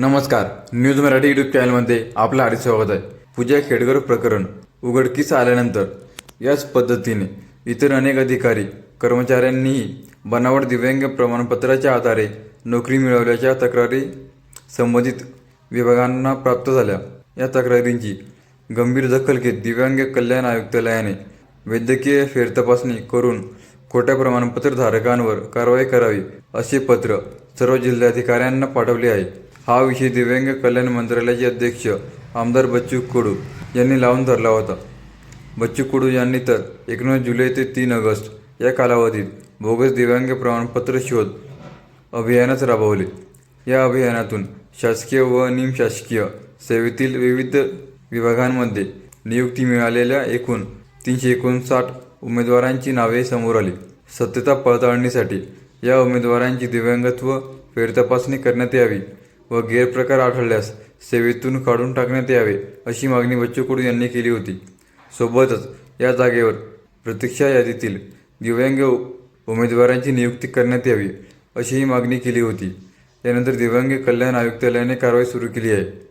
नमस्कार news Marathi YouTube चॅनलमध्ये आपलं हार्दिक स्वागत आहे. पूजा खेडकर प्रकरण उघडकीस आल्यानंतर याच पद्धतीने इतर अनेक अधिकारी कर्मचाऱ्यांनीही बनावट दिव्यांग प्रमाणपत्राच्या आधारे नोकरी मिळवल्याच्या तक्रारी संबंधित विभागांना प्राप्त झाल्या. या तक्रारींची गंभीर दखल घेत दिव्यांग कल्याण आयुक्तालयाने वैद्यकीय फेरतपासणी करून खोट्या प्रमाणपत्र धारकांवर कारवाई करावी असे पत्र सर्व जिल्हाधिकाऱ्यांना पाठवले आहे. हा विषय दिव्यांग कल्याण मंत्रालयाचे अध्यक्ष आमदार बच्चू कडू यांनी लावून धरला होता. बच्चू कडू यांनी तर एकोणीस जुलै ते तीन ऑगस्ट या कालावधीत बोगस दिव्यांग प्रमाणपत्र शोध अभियानच राबवले. या अभियानातून शासकीय व निमशासकीय सेवेतील विविध विभागांमध्ये नियुक्ती मिळालेल्या एकूण तीनशे एकोणसाठ उमेदवारांची नावे समोर आली. सत्यता पडताळणीसाठी या उमेदवारांची दिव्यांगत्व फेरतपासणी करण्यात यावी व गैरप्रकार आढळल्यास सेवेतून काढून टाकण्यात यावे अशी मागणी बच्चू कडू यांनी केली होती. सोबतच या जागेवर प्रतीक्षा यादीतील दिव्यांग उमेदवारांची नियुक्ती करण्यात यावी अशीही मागणी केली होती. त्यानंतर दिव्यांग कल्याण आयुक्तालयाने कारवाई सुरू केली आहे.